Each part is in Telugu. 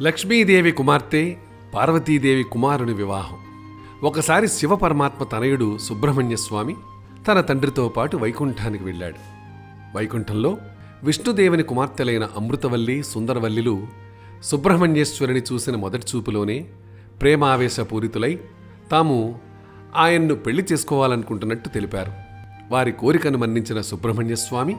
లక్ష్మీదేవి కుమార్తె పార్వతీదేవి కుమారుని వివాహం. ఒకసారి శివపరమాత్మ తనయుడు సుబ్రహ్మణ్య స్వామి తన తండ్రితో పాటు వైకుంఠానికి వెళ్ళాడు. వైకుంఠంలో విష్ణుదేవుని కుమార్తెలైన అమృతవల్లి సుందరవల్లిలు సుబ్రహ్మణ్యేశ్వరుని చూసిన మొదటి చూపులోనే ప్రేమావేశపూరితులై తాము ఆయన్ను పెళ్ళి చేసుకోవాలనుకుంటున్నట్టు తెలిపారు. వారి కోరికను మన్నించిన సుబ్రహ్మణ్య స్వామి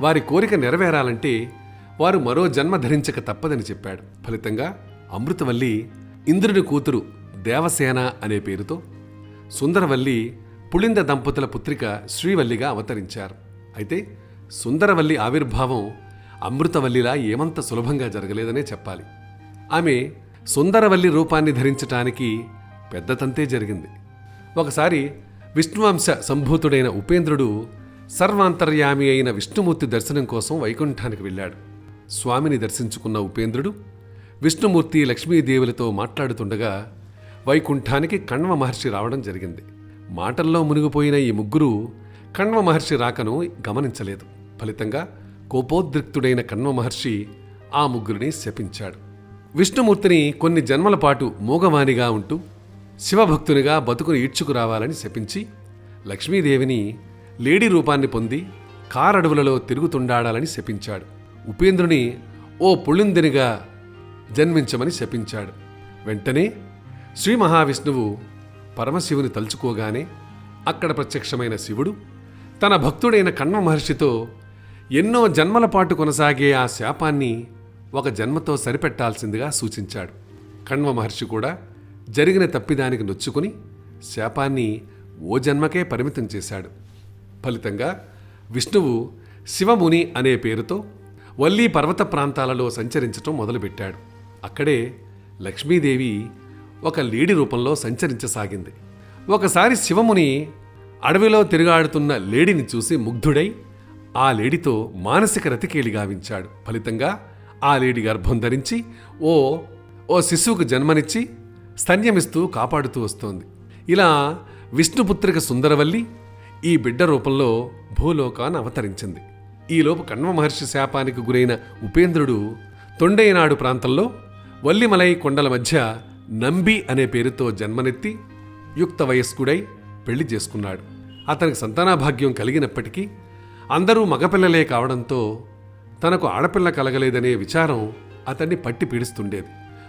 వారి కోరిక నెరవేరాలంటే వారు మరో జన్మ ధరించక తప్పదని చెప్పాడు. ఫలితంగా అమృతవల్లి ఇంద్రుని కూతురు దేవసేన అనే పేరుతో సుందరవల్లి పుళింద దంపతుల పుత్రిక శ్రీవల్లిగా అవతరించారు. అయితే సుందరవల్లి ఆవిర్భావం అమృతవల్లిలా ఏమంత సులభంగా జరగలేదనే చెప్పాలి. ఆమె సుందరవల్లి రూపాన్ని ధరించటానికి పెద్ద తంతే జరిగింది. ఒకసారి విష్ణువంశ సంభూతుడైన ఉపేంద్రుడు సర్వాంతర్యామి అయిన విష్ణుమూర్తి దర్శనం కోసం వైకుంఠానికి వెళ్ళాడు. స్వామిని దర్శించుకున్న ఉపేంద్రుడు విష్ణుమూర్తి లక్ష్మీదేవులతో మాట్లాడుతుండగా వైకుంఠానికి కణ్వ మహర్షి రావడం జరిగింది. మాటల్లో మునిగిపోయిన ఈ ముగ్గురు కణ్వ మహర్షి రాకను గమనించలేదు. ఫలితంగా కోపోద్రిక్తుడైన కణ్వ మహర్షి ఆ ముగ్గురిని శపించాడు. విష్ణుమూర్తిని కొన్ని జన్మల పాటు మూగవానిగా ఉంటూ శివభక్తునిగా బతుకుని ఈడ్చుకురావాలని శపించి లక్ష్మీదేవిని లేడీ రూపాన్ని పొంది కారడవులలో తిరుగుతుండాడాలని శపించాడు. ఉపేంద్రుని ఓ పుళిందినిగా జన్మించమని శపించాడు. వెంటనే శ్రీ మహావిష్ణువు పరమశివుని తలుచుకోగానే అక్కడ ప్రత్యక్షమైన శివుడు తన భక్తుడైన కణ్వ మహర్షితో ఎన్నో జన్మల పాటు కొనసాగే ఆ శాపాన్ని ఒక జన్మతో సరిపెట్టాల్సిందిగా సూచించాడు. కణ్వ మహర్షి కూడా జరిగిన తప్పిదానికి నొచ్చుకుని శాపాన్ని ఓ జన్మకే పరిమితం చేశాడు. ఫలితంగా విష్ణువు శివముని అనే పేరుతో వల్లీ పర్వత ప్రాంతాలలో సంచరించటం మొదలుపెట్టాడు. అక్కడే లక్ష్మీదేవి ఒక లేడి రూపంలో సంచరించసాగింది. ఒకసారి శివముని అడవిలో తిరుగాడుతున్న లేడిని చూసి ముగ్ధుడై ఆ లేడితో మానసిక రతికేలి గావించాడు. ఫలితంగా ఆ లేడి గర్భం ధరించి ఓ ఓ శిశువుకు జన్మనిచ్చి స్తన్యమిస్తూ కాపాడుతూ వస్తోంది. ఇలా విష్ణుపుత్రిక సుందరవల్లి ఈ బిడ్డ రూపంలో భూలోకాన్ని అవతరించింది. ఈలోపు కణ్వ మహర్షి శాపానికి గురైన ఉపేంద్రుడు తొండైనాడు ప్రాంతంలో వల్లిమలై కొండల మధ్య నంబి అనే పేరుతో జన్మనెత్తి యుక్త వయస్కుడై పెళ్ళి చేసుకున్నాడు. అతనికి సంతానాభాగ్యం కలిగినప్పటికీ అందరూ మగపిల్లలే కావడంతో తనకు ఆడపిల్ల కలగలేదనే విచారం అతన్ని పట్టి పీడిస్తుండేది.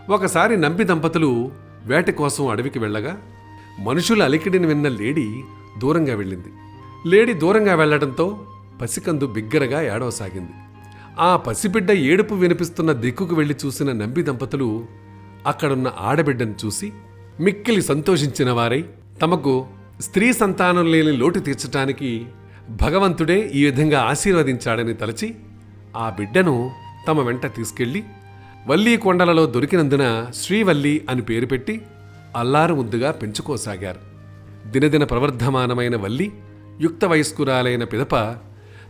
ఒకసారి నంబి దంపతులు వేట కోసం అడవికి వెళ్ళగా మనుషుల అలికిడిని విన్న లేడీ దూరంగా వెళ్ళింది. లేడీ దూరంగా వెళ్ళడంతో పసికందు బిగ్గరగా ఏడవసాగింది. ఆ పసిబిడ్డ ఏడుపు వినిపిస్తున్న దిక్కుకు వెళ్ళి చూసిన నంబి దంపతులు అక్కడున్న ఆడబిడ్డను చూసి మిక్కిలి సంతోషించిన వారై తమకు స్త్రీ సంతానం లేని లోటు తీర్చటానికి భగవంతుడే ఈ విధంగా ఆశీర్వదించాడని తలచి ఆ బిడ్డను తమ వెంట తీసుకెళ్ళి వల్లీ కొండలలో దొరికినందున శ్రీవల్లి అని పేరు పెట్టి అల్లారు ముద్దుగా పెంచుకోసాగారు. దినదిన ప్రవర్ధమానమైన వల్లి యుక్త వయస్కురాలైన పిదప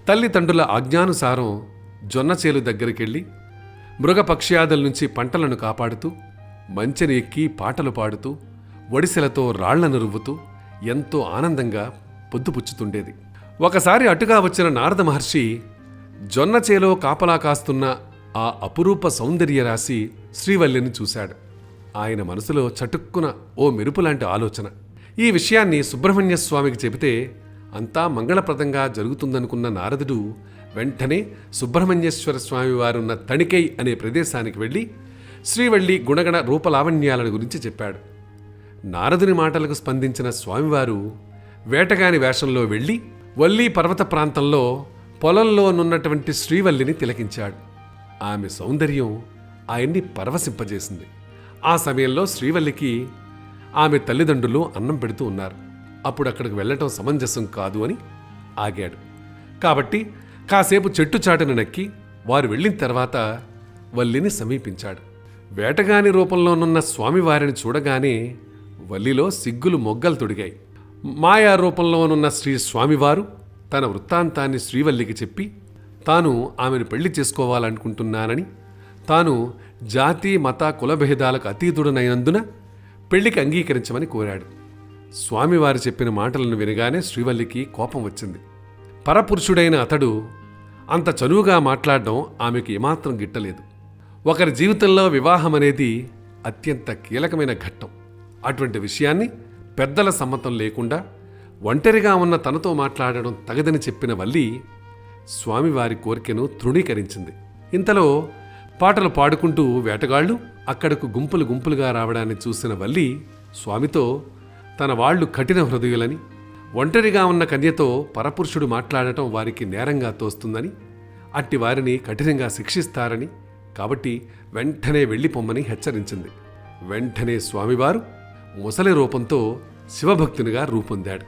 తల్లిదండ్రుల ఆజ్ఞానుసారం జొన్నచేలు దగ్గరికెళ్ళి మృగపక్ష్యాదుల నుంచి పంటలను కాపాడుతూ మంచెని ఎక్కి పాటలు పాడుతూ ఒడిసెలతో రాళ్ళను రువ్వుతూ ఎంతో ఆనందంగా పొద్దుపుచ్చుతుండేది. ఒకసారి అటుగా వచ్చిన నారద మహర్షి జొన్నచేలో కాపలా కాస్తున్న ఆ అపురూప సౌందర్య రాశి శ్రీవల్లిని చూశాడు. ఆయన మనసులో చటుక్కున ఓ మెరుపులాంటి ఆలోచన. ఈ విషయాన్ని సుబ్రహ్మణ్య స్వామికి చెబితే అంతా మంగళప్రదంగా జరుగుతుందనుకున్న నారదుడు వెంటనే సుబ్రహ్మణ్యేశ్వర స్వామి వారున్న తణికై అనే ప్రదేశానికి వెళ్ళి శ్రీవల్లి గుణగణ రూపలావణ్యాలను గురించి చెప్పాడు. నారదుని మాటలకు స్పందించిన స్వామివారు వేటగాని వేషంలో వెళ్ళి వల్లీ పర్వత ప్రాంతంలో పొలంలోనున్నటువంటి శ్రీవల్లిని తిలకించాడు. ఆమె సౌందర్యం ఆయన్ని పరవశింపజేసింది. ఆ సమయంలో శ్రీవల్లికి ఆమె తల్లిదండ్రులు అన్నం పెడుతూ ఉన్నారు. అప్పుడు అక్కడికి వెళ్ళటం సమంజసం కాదు అని ఆగాడు. కాబట్టి కాసేపు చెట్టు చాటును నక్కి వారు వెళ్ళిన తర్వాత వల్లిని సమీపించాడు. వేటగాని రూపంలోనున్న స్వామివారిని చూడగానే వల్లిలో సిగ్గులు మొగ్గలు తొడిగాయి. మాయా రూపంలోనున్న శ్రీ స్వామివారు తన వృత్తాంతాన్ని శ్రీవల్లికి చెప్పి తాను ఆమెను పెళ్ళి చేసుకోవాలనుకుంటున్నానని తాను జాతి మత కులభేదాలకు అతీతుడనైనందున పెళ్ళికి అంగీకరించమని కోరాడు. స్వామివారు చెప్పిన మాటలను వినగానే శ్రీవల్లికి కోపం వచ్చింది. పరపురుషుడైన అతడు అంత చనువుగా మాట్లాడడం ఆమెకు ఏమాత్రం గిట్టలేదు. ఒకరి జీవితంలో వివాహం అనేది అత్యంత కీలకమైన ఘట్టం. అటువంటి విషయాన్ని పెద్దల సమ్మతం లేకుండా ఒంటరిగా ఉన్న తనతో మాట్లాడడం తగదని చెప్పిన వల్లి స్వామివారి కోరికను తృణీకరించింది. ఇంతలో పాటలు పాడుకుంటూ వేటగాళ్ళు అక్కడకు గుంపులు గుంపులుగా రావడాన్ని చూసిన వల్లి స్వామితో తన వాళ్ళు కఠిన హృదయులని ఒంటరిగా ఉన్న కన్యతో పరపురుషుడు మాట్లాడటం వారికి నేరంగా తోస్తుందని అట్టి వారిని కఠినంగా శిక్షిస్తారని కాబట్టి వెంటనే వెళ్ళిపోమ్మని హెచ్చరించింది. వెంటనే స్వామివారు ముసలి రూపంతో శివభక్తునిగా రూపొందాడు.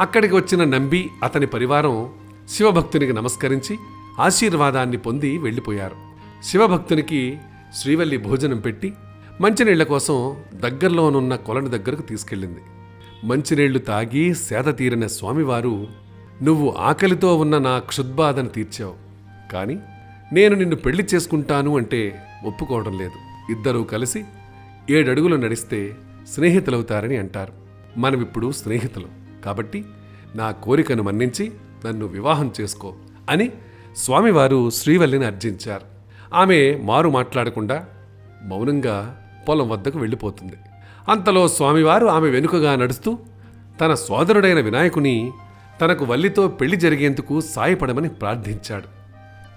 అక్కడికి వచ్చిన నంబి అతని పరివారం శివభక్తునికి నమస్కరించి ఆశీర్వాదాన్ని పొంది వెళ్ళిపోయారు. శివభక్తునికి శ్రీవల్లి భోజనం పెట్టి మంచినీళ్ళ కోసం దగ్గరలోనున్న కొలను దగ్గరకు తీసుకెళ్ళింది. మంచినీళ్ళు తాగి సేద తీరిన స్వామివారు నువ్వు ఆకలితో ఉన్న నా క్షుద్బాధను తీర్చావు. కానీ నేను నిన్ను పెళ్ళి చేసుకుంటాను అంటే ఒప్పుకోవడం లేదు. ఇద్దరూ కలిసి ఏడడుగులు నడిస్తే స్నేహితులవుతారని అంటారు. మనమిప్పుడు స్నేహితులు. కాబట్టి నా కోరికను మన్నించి నన్ను వివాహం చేసుకో అని స్వామివారు శ్రీవల్లిని అర్జించారు. ఆమె మారు మాట్లాడకుండా మౌనంగా పొలం వద్దకు వెళ్ళిపోతుంది. అంతలో స్వామివారు ఆమె వెనుకగా నడుస్తూ తన సోదరుడైన వినాయకుని తనకు వల్లితో పెళ్ళి జరిగేందుకు సాయపడమని ప్రార్థించాడు.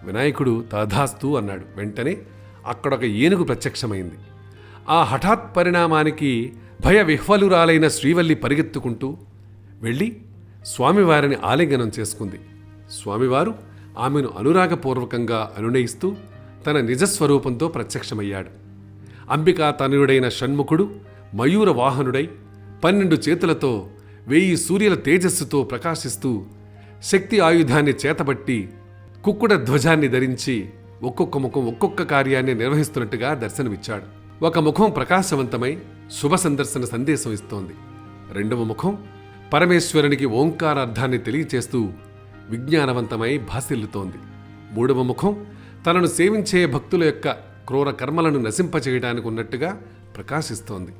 వినాయకుడు తదాస్తూ అన్నాడు. వెంటనే అక్కడొక ఏనుగు ప్రత్యక్షమైంది. ఆ హఠాత్ పరిణామానికి భయ విహ్వలురాలైన శ్రీవల్లి పరిగెత్తుకుంటూ వెళ్ళి స్వామివారిని ఆలింగనం చేసుకుంది. స్వామివారు ఆమెను అనురాగపూర్వకంగా అనునయిస్తూ తన నిజస్వరూపంతో ప్రత్యక్షమయ్యాడు. అంబికా తనయుడైన షణ్ముఖుడు మయూర వాహనుడై పన్నెండు చేతులతో వెయ్యి సూర్యుల తేజస్సుతో ప్రకాశిస్తూ శక్తి ఆయుధాన్ని చేతబట్టి కుక్కుడ ధ్వజాన్ని ధరించి ఒక్కొక్క ముఖం ఒక్కొక్క కార్యాన్ని నిర్వహిస్తున్నట్టుగా దర్శనమిచ్చాడు. ఒక ముఖం ప్రకాశవంతమై శుభ సందర్శన సందేశం ఇస్తోంది. రెండవ ముఖం పరమేశ్వరునికి ఓంకారార్థాన్ని తెలియచేస్తూ విజ్ఞానవంతమై భాసిల్లుతోంది. మూడవ ముఖం తనను సేవించే భక్తుల యొక్క క్రూర కర్మలను నశింపచేయడానికి ఉన్నట్టుగా ప్రకాశిస్తోంది.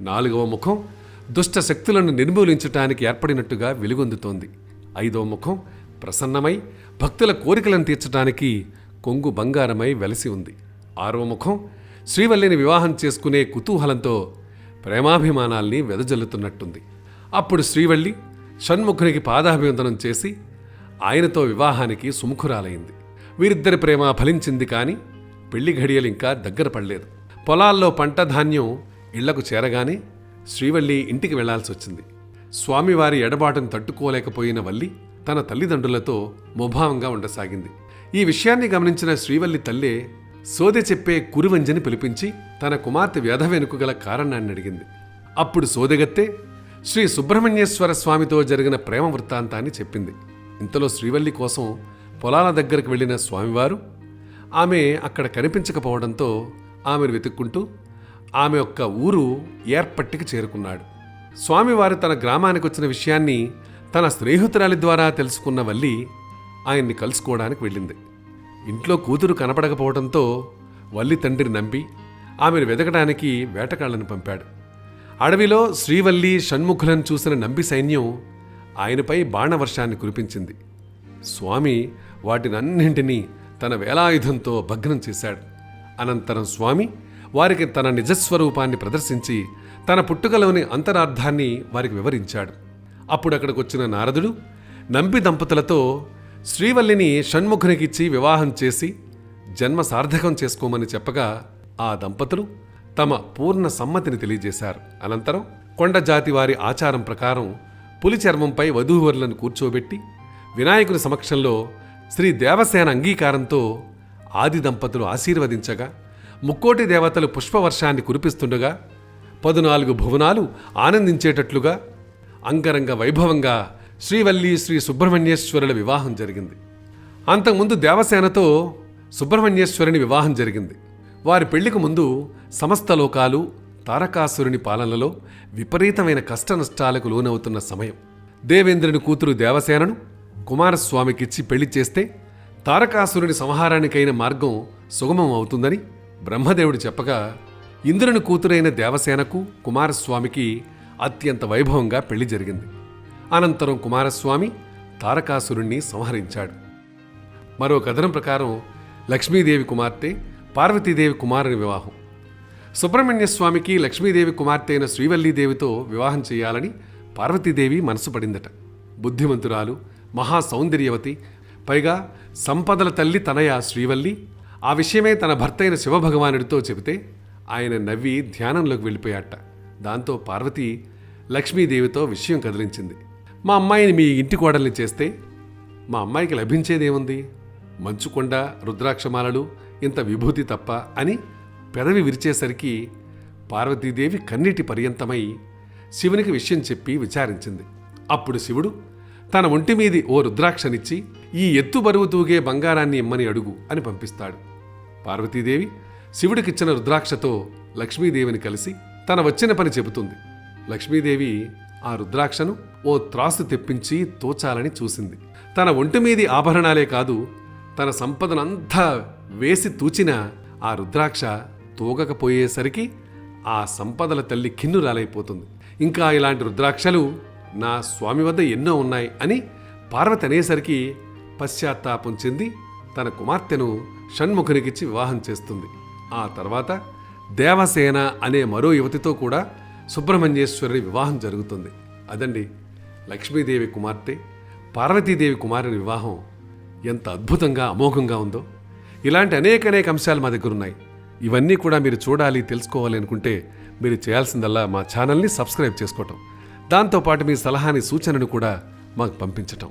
నాలుగవ ముఖం దుష్ట శక్తులను నిర్మూలించటానికి ఏర్పడినట్టుగా వెలుగొందుతోంది. ఐదవ ముఖం ప్రసన్నమై భక్తుల కోరికలను తీర్చడానికి కొంగు బంగారమై వెలసి ఉంది. ఆరవ ముఖం శ్రీవల్లిని వివాహం చేసుకునే కుతూహలంతో ప్రేమాభిమానాల్ని వెదజల్లుతున్నట్టుంది. అప్పుడు శ్రీవల్లి షణ్ముఖునికి పాదాభివందనం చేసి ఆయనతో వివాహానికి సుముఖురాలైంది. వీరిద్దరి ప్రేమ ఫలించింది కానీ పెళ్ళి ఘడియలు ఇంకా దగ్గర పడలేదు. పొలాల్లో పంట ధాన్యం ఇళ్ళకు చేరగానే శ్రీవల్లి ఇంటికి వెళ్ళాల్సి వచ్చింది. స్వామివారి ఎడబాటును తట్టుకోలేకపోయిన వల్లి తన తల్లిదండ్రులతో ముభావంగా ఉండసాగింది. ఈ విషయాన్ని గమనించిన శ్రీవల్లి తల్లే సోదె చెప్పే కురువంజని పిలిపించి తన కుమార్తె వ్యధ వెనుక గల కారణాన్ని అడిగింది. అప్పుడు సోదెగత్తే శ్రీ సుబ్రహ్మణ్యేశ్వర స్వామితో జరిగిన ప్రేమ వృత్తాంతాన్ని చెప్పింది. ఇంతలో శ్రీవల్లి కోసం పొలాల దగ్గరకు వెళ్ళిన స్వామివారు ఆమె అక్కడ కనిపించకపోవడంతో ఆమెను వెతుక్కుంటూ ఆమె యొక్క ఊరు ఏర్పట్టికి చేరుకున్నాడు. స్వామివారు తన గ్రామానికి వచ్చిన విషయాన్ని తన స్నేహితురాలి ద్వారా తెలుసుకున్న వల్లి ఆయన్ని కలుసుకోవడానికి వెళ్ళింది. ఇంట్లో కూతురు కనపడకపోవడంతో వల్లి తండ్రి నంపి ఆమెను వెతకడానికి వేటకాళ్ళను పంపాడు. అడవిలో శ్రీవల్లి షణ్ముఖులను చూసిన నంబి సైన్యం ఆయనపై బాణవర్షాన్ని కురిపించింది. స్వామి వాటినన్నింటినీ తన వేలాయుధంతో భగ్నం చేశాడు. అనంతరం స్వామి వారికి తన నిజస్వరూపాన్ని ప్రదర్శించి తన పుట్టుకలోని అంతరార్థాన్ని వారికి వివరించాడు. అప్పుడు అక్కడికి వచ్చిన నారదుడు నంబి దంపతులతో శ్రీవల్లిని షణ్ముఖునికిచ్చి వివాహం చేసి జన్మ సార్థకం చేసుకోమని చెప్పగా ఆ దంపతులు తమ పూర్ణ సమ్మతిని తెలియజేశారు. అనంతరం కొండ జాతి వారి ఆచారం ప్రకారం పులి చర్మంపై వధూవరులను కూర్చోబెట్టి వినాయకుని సమక్షంలో శ్రీ దేవసేన అంగీకారంతో ఆది దంపతులు ఆశీర్వదించగా ముక్కోటి దేవతలు పుష్పవర్షాన్ని కురిపిస్తుండగా పదునాలుగు భువనాలు ఆనందించేటట్లుగా అంగరంగ వైభవంగా శ్రీవల్లి శ్రీ సుబ్రహ్మణ్యేశ్వరుల వివాహం జరిగింది. అంతకుముందు దేవసేనతో సుబ్రహ్మణ్యేశ్వరుని వివాహం జరిగింది. వారి పెళ్ళికి ముందు సమస్త లోకాలు తారకాసురుని పాలనలో విపరీతమైన కష్ట నష్టాలకు లోనవుతున్న సమయం. దేవేంద్రుని కూతురు దేవసేనను కుమారస్వామికిచ్చి పెళ్ళి చేస్తే తారకాసురుని సంహారానికైన మార్గం సుగమం అవుతుందని బ్రహ్మదేవుడు చెప్పగా ఇంద్రుని కూతురైన దేవసేనకు కుమారస్వామికి అత్యంత వైభవంగా పెళ్ళి జరిగింది. అనంతరం కుమారస్వామి తారకాసురుణ్ణి సంహరించాడు. మరో కథనం ప్రకారం లక్ష్మీదేవి కుమార్తె పార్వతీదేవి కుమారుని వివాహం. సుబ్రహ్మణ్య స్వామికి లక్ష్మీదేవి కుమార్తె అయిన శ్రీవల్లీదేవితో వివాహం చేయాలని పార్వతీదేవి మనసు పడిందట. బుద్ధిమంతురాలు మహా సౌందర్యవతి పైగా సంపదల తల్లి తనయ శ్రీవల్లి ఆ విషయమే తన భర్త అయిన శివభగవానుడితో చెబితే ఆయన నవ్వి ధ్యానంలోకి వెళ్ళిపోయాట. దాంతో పార్వతి లక్ష్మీదేవితో విషయం కదిలించింది. మా అమ్మాయిని మీ ఇంటి కోడల్ని చేస్తే మా అమ్మాయికి లభించేదేముంది? మంచుకొండ రుద్రాక్షమాలలు ఇంత విభూతి తప్ప అని పెదవి విరిచేసరికి పార్వతీదేవి కన్నీటి పర్యంతమై శివునికి విషయం చెప్పి విచారించింది. అప్పుడు శివుడు తన ఒంటి మీది ఓ రుద్రాక్షనిచ్చి ఈ ఎత్తు బరువు తూగే బంగారాన్ని ఇమ్మని అడుగు అని పంపిస్తాడు. పార్వతీదేవి శివుడికిచ్చిన రుద్రాక్షతో లక్ష్మీదేవిని కలిసి తన వచ్చిన పని చెబుతుంది. లక్ష్మీదేవి ఆ రుద్రాక్షను ఓ త్రాసు తెప్పించి తోచాలని చూసింది. తన ఒంటి మీది ఆభరణాలే కాదు తన సంపదనంతా వేసి తూచిన ఆ రుద్రాక్ష తూగకపోయేసరికి ఆ సంపదల తల్లి కిన్నురాలైపోతుంది. ఇంకా ఇలాంటి రుద్రాక్షలు నా స్వామి వద్ద ఎన్నో ఉన్నాయి అని పార్వతి అనేసరికి పశ్చాత్తాపం చెంది తన కుమార్తెను షణ్ముఖునికిచ్చి వివాహం చేస్తుంది. ఆ తర్వాత దేవసేన అనే మరో యువతితో కూడా సుబ్రహ్మణ్యేశ్వరుని వివాహం జరుగుతుంది. అదండి లక్ష్మీదేవి కుమార్తె పార్వతీదేవి కుమారుని వివాహం ఎంత అద్భుతంగా అమోఘంగా ఉందో. ఇలాంటి అనేక అనేక అంశాలు మా దగ్గర ఉన్నాయి ఇవన్నీ కూడా మీరు చూడాలి తెలుసుకోవాలి అనుకుంటే మీరు చేయాల్సిందల్లా మా ఛానల్ని సబ్స్క్రైబ్ చేసుకోవటం. దాంతోపాటు మీ సలహాని సూచనను కూడా మాకు పంపించటం.